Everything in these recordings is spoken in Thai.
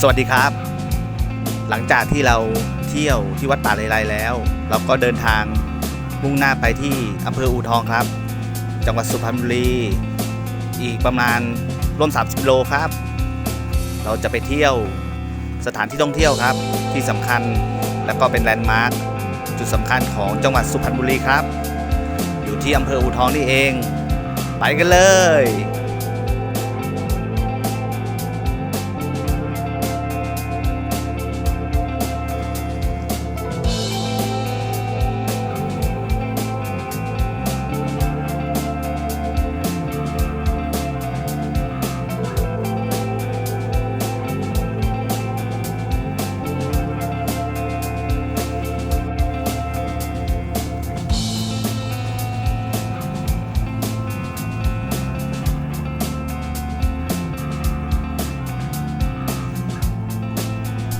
สวัสดีครับ หลังจากที่เราเที่ยวที่วัดป่าเลไลแล้ว เราก็เดินทางมุ่งหน้าไปที่อำเภออูทองครับ จังหวัดสุพรรณบุรี อีกประมาณร่วม 30กิโลครับ เราจะไปเที่ยวสถานที่ท่องเที่ยวครับ ที่สำคัญและก็เป็นแลนด์มาร์คจุดสำคัญของจังหวัดสุพรรณบุรีครับ อยู่ที่อำเภออูทองนี่เอง ไปกันเลย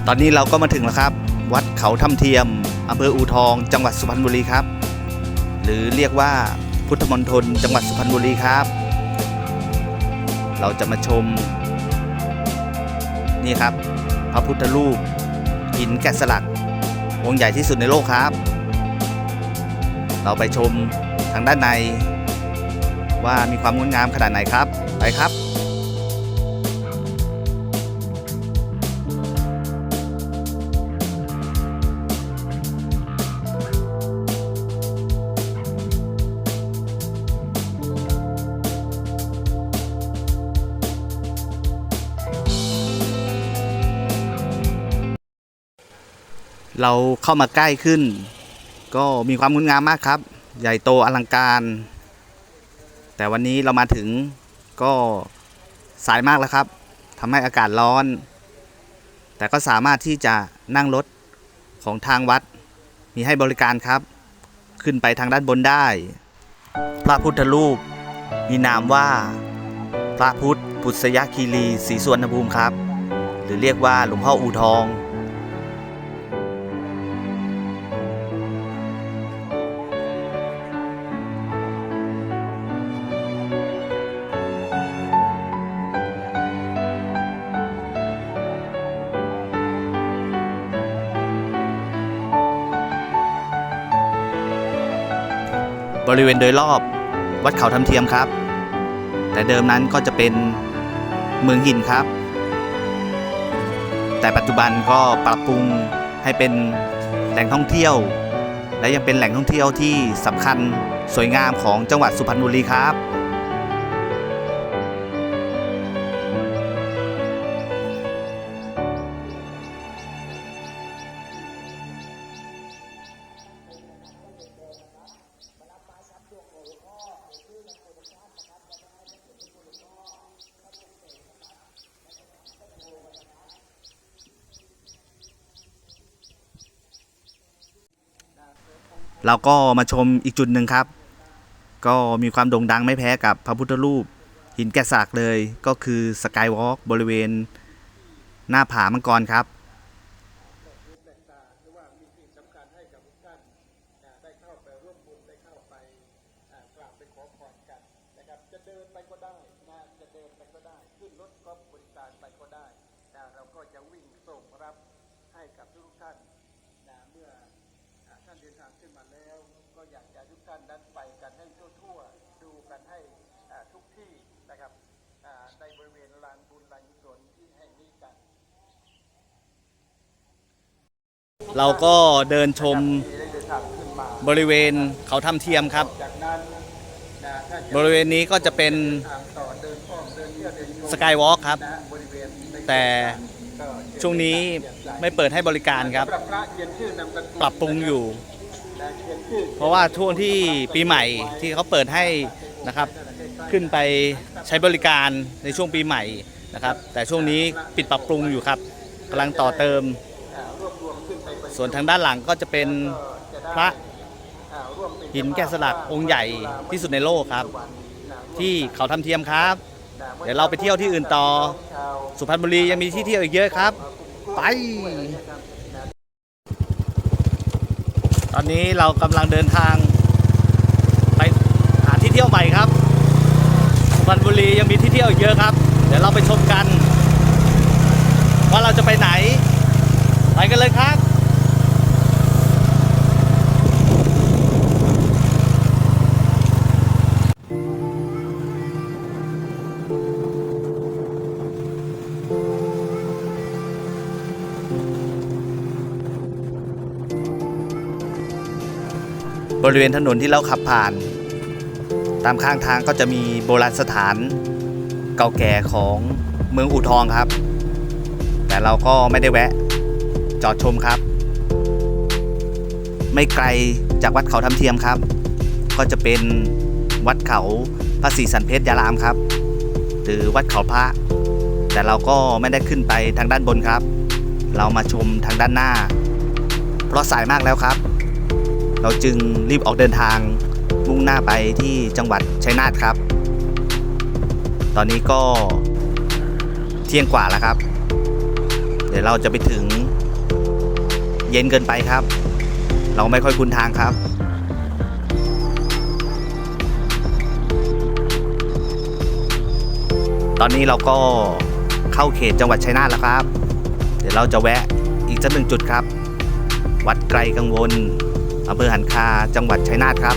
ตอนนี้เราก็มาถึงแล้วครับ วัดเขาถ้ำเทียมอำเภออูทอง จังหวัดสุพรรณบุรีครับ หรือเรียกว่าพุทธมณฑลจังหวัดสุพรรณบุรีครับ เราจะมาชม นี่ครับ พระพุทธรูปหินแกะสลัก องค์ใหญ่ที่สุดในโลกครับ เราไปชมทางด้านใน ว่ามีความงดงามขนาดไหนครับ ไปครับ เราเข้ามาใกล้ขึ้น ก็มีความงดงามมากครับ ใหญ่โตอลังการ แต่วันนี้เรามาถึงก็สายมากแล้วครับทำให้อากาศร้อน แต่ก็สามารถที่จะนั่งรถของทางวัด มีให้บริการครับ ขึ้นไปทางด้านบนได้ พระพุทธรูป มีนามว่า พระพุทธพุทธยคีรีศรีสวรรณภูมิครับ หรือเรียกว่าหลวงพ่ออูทอง บริเวณโดยรอบวัดเขาทำเทียมครับ แต่เดิมนั้นก็จะเป็นเมืองหินครับ แต่ปัจจุบันก็ปรับปรุงให้เป็นแหล่งท่องเที่ยว และยังเป็นแหล่งท่องเที่ยวที่สำคัญสวยงามของจังหวัดสุพรรณบุรีครับ เราก็มาชมอีกจุดหนึ่งครับ ก็มีความโด่งดังไม่แพ้กับพระพุทธรูป หินแกะสลักเลยก็คือสกายวอล์กบริเวณหน้าผามังกรครับ ได้เข้าไปร่วมบุญได้เข้าไปอ่ากราบไปขอพรกันนะครับ จะเดินไปก็ได้นะจะเดินไปก็ได้ ขึ้นรถก็บริการไปก็ได้นะเราก็จะวิ่งส่งรับให้กับทุกท่านนะเมื่ออ่าท่านเดินทางขึ้นมาแล้ว ก็อยากจะให้ทุกท่า นนั้นไปกันให้ทั่วๆ ดูกันให้อ่าทุกที่นะครับอ่าในบริเวณลานบุญลานกุศลที่แห่งนี้กัน เราก็เดินชมที่ได้เดินทางขึ้นมาบริเวณเขาถ้ำเทียมครับจากนั้นนะถ้าจะบริเวณนี้ก็จะเป็นทางต่อเดินอ้อมเดินเที่ยวเดินชมสกายวอล์กครับนะบริเวณในแต่ก็เชิญช่วงนี้ไม่เปิดให้บริการครับสำหรับพระเขียนชื่อนามสกุลปรับปรุงอยู่นะ เพราะว่าช่วงที่ปีใหม่ที่เขาเปิดให้นะครับขึ้นไปใช้บริการในช่วงปีใหม่นะครับ แต่ช่วงนี้ปิดปรับปรุงอยู่ครับกำลังต่อเติม ส่วนทางด้านหลังก็จะเป็นพระหินแกะสลักองค์ใหญ่ที่สุดในโลกครับ ที่เขาทำเทียมครับ เดี๋ยวเราไปเที่ยวที่อื่นต่อ สุพรรณบุรียังมีที่เที่ยวอีกเยอะครับ ไป ตอนนี้เรากำลังเดินทาง ไปหาที่เที่ยวใหม่ครับสุพรรณบุรียังมีที่เที่ยวอีกเยอะครับ เดี๋ยวเราไปชมกัน ว่าเราจะไปไหน ไปกันเลยครับ บริเวณถนนที่เราขับผ่าน ตามข้างทางก็จะมีโบราณสถานเก่าแก่ของเมืองอู่ทองครับ แต่เราก็ไม่ได้แวะ จอดชมครับ ไม่ไกลจากวัดเขาทำเทียมครับ ก็จะเป็นวัดเขาพระศรีสันเพชรยารามครับ หรือวัดเขาพระ แต่เราก็ไม่ได้ขึ้นไปทางด้านบนครับ เรามาชมทางด้านหน้า เพราะสายมากแล้วครับ เราจึงรีบออกเดินทางมุ่งหน้าไปที่จังหวัดชัยนาทครับ ตอนนี้ก็เที่ยงกว่าแล้วครับ เดี๋ยวเราจะไปถึงเย็นเกินไปครับ เราไม่ค่อยคุ้นทางครับ ตอนนี้เราก็เข้าเขตจังหวัดชัยนาทแล้วครับ เดี๋ยวเราจะแวะอีกสักหนึ่งจุดครับ วัดไกลกังวล อำเภอหันคาจังหวัดชัยนาทครับ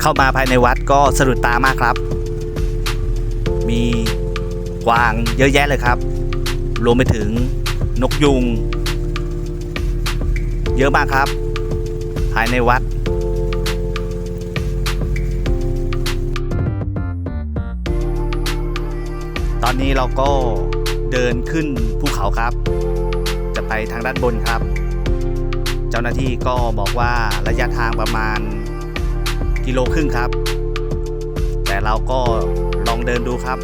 เข้ามาภายในวัดก็สะดุดตามากครับ มีกวางเยอะแยะเลยครับ รวมไปถึงนกยุง เยอะมากครับ ภายในวัดตอนนี้เราก็เดินขึ้นภูเขาครับ จะไปทางด้านบนครับ เจ้าหน้าที่ก็บอกว่าระยะทางประมาณ กิโลครึ่งครับ แต่เราก็ลองเดินดูครับ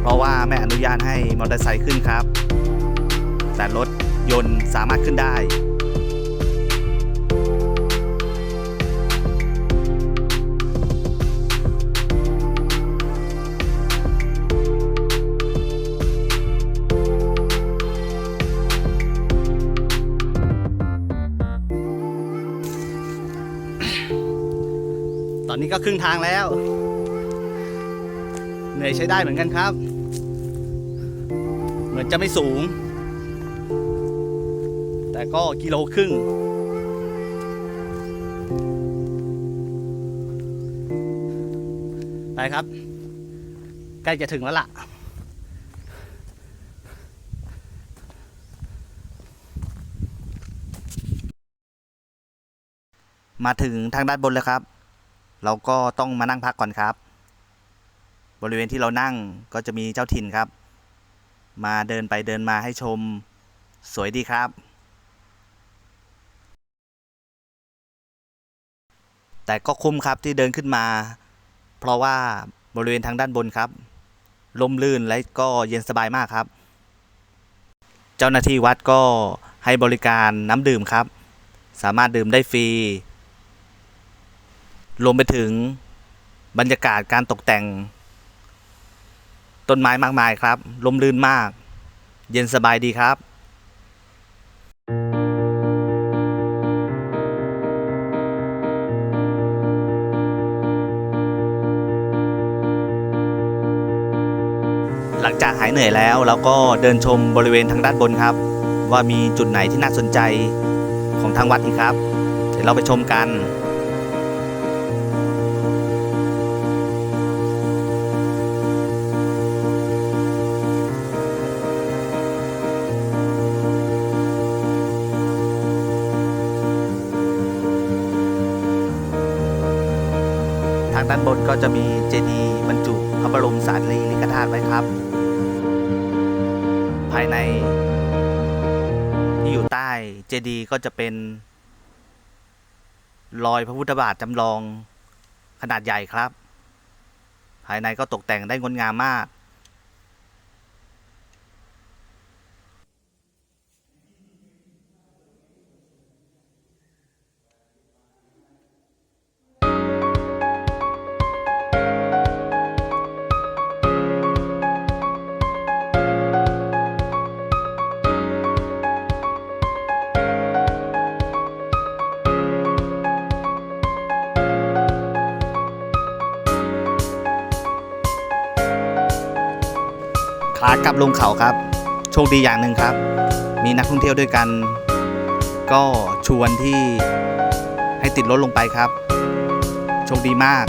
เพราะว่าไม่อนุญาตให้มอเตอร์ไซค์ขึ้นครับ แต่รถยนต์สามารถขึ้นได้ ก็ครึ่งทางแล้ว เหนื่อยใช้ได้เหมือนกันครับ เหมือนจะไม่สูง แต่ก็กิโลครึ่งไปครับ ใกล้จะถึงแล้วล่ะ มาถึงทางด้านบนแล้วครับ เราก็ต้องมานั่งพักก่อนครับ บริเวณที่เรานั่งก็จะมีเจ้าถิ่นครับ มาเดินไปเดินมาให้ชม สวยดีครับ แต่ก็คุ้มครับที่เดินขึ้นมา เพราะว่าบริเวณทางด้านบนครับลมลื่นและก็เย็นสบายมากครับ เจ้าหน้าที่วัดก็ให้บริการน้ำดื่มครับ สามารถดื่มได้ฟรี รวมไปถึงบรรยากาศการตกแต่ง ต้นไม้มากมายครับลมลื่นมาก เย็นสบายดีครับหลังจากหายเหนื่อยแล้วเราก็เดินชมบริเวณทางด้านบนครับ ว่ามีจุดไหนที่น่าสนใจของทางวัดอีกครับ เดี๋ยวเราไปชมกัน บนก็จะมีเจดีย์บรรจุพระบรมสารีริกธาตุไว้ครับ ภายในที่อยู่ใต้เจดีย์ก็จะเป็น รอยพระพุทธบาทจำลองขนาดใหญ่ครับ ภายในก็ตกแต่งได้งดงามมาก กลับลงเขาครับ โชคดีอย่างหนึ่งครับ มีนักท่องเที่ยวด้วยกัน ก็ชวนที่ให้ติดรถลงไปครับ โชคดีมาก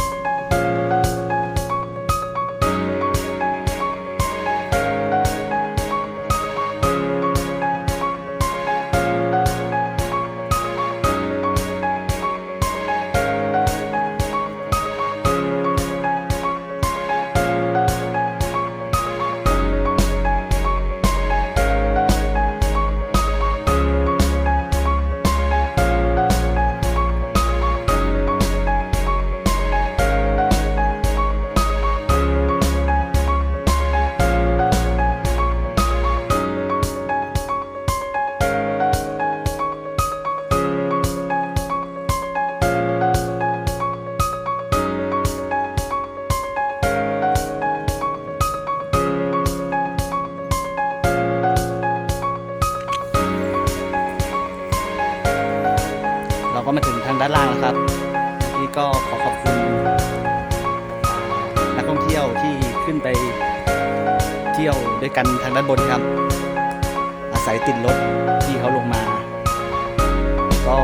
นะครับที่ก็ขอขอบคุณนักท่องเที่ยวที่ขึ้นไปเที่ยวด้วยกันทางด้านบนครับ อาศัยติดรถพี่เขาลงมา ก็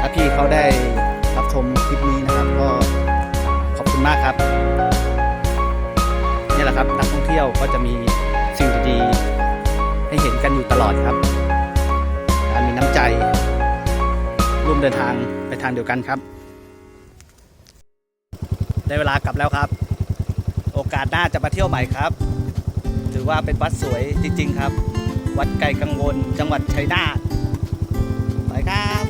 ถ้าพี่เขาได้รับชมคลิปนี้นะครับ ก็ขอบคุณมากครับนี่แหละครับนักท่องเที่ยวก็จะมีสิ่งดีๆให้เห็นกันอยู่ตลอดครับการมีน้ำใจร่วมเดินทาง ทางเดียวกันครับ ได้เวลากลับแล้วครับ โอกาสหน้าจะมาเที่ยวใหม่ครับ ถือว่าเป็นวัดสวยจริง ๆ ครับ วัดไกลกังวล จังหวัดชัยนาทไปครับ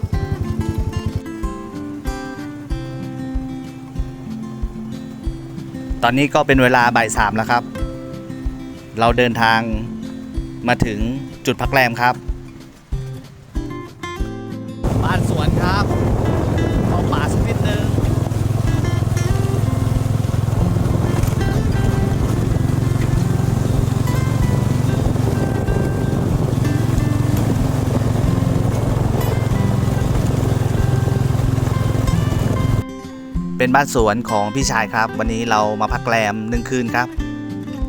ตอนนี้ก็เป็นเวลาบ่ายสามแล้วครับ เราเดินทางมาถึงจุดพักแรมครับ เป็นบ้านสวนของพี่ชายครับ วันนี้เรามาพักแรมหนึ่งคืนครับ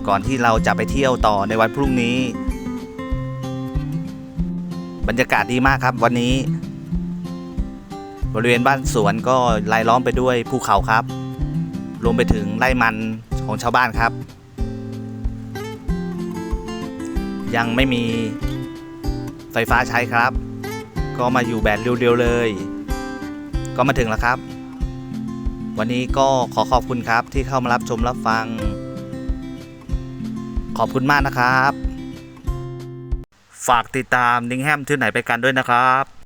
ก่อนที่เราจะไปเที่ยวต่อในวันพรุ่งนี้ บรรยากาศดีมากครับวันนี้ บริเวณบ้านสวนก็รายล้อมไปด้วยภูเขาครับ รวมไปถึงไร่มันของชาวบ้านครับ ยังไม่มีไฟฟ้าใช้ครับ ก็มาอยู่แบบเรียวๆเลย ก็มาถึงแล้วครับ วันนี้ก็ขอขอบคุณครับที่เข้ามารับชมรับฟัง ขอบคุณมากนะครับ ฝากติดตามนิงแฮมที่ไหนไปกันด้วยนะครับ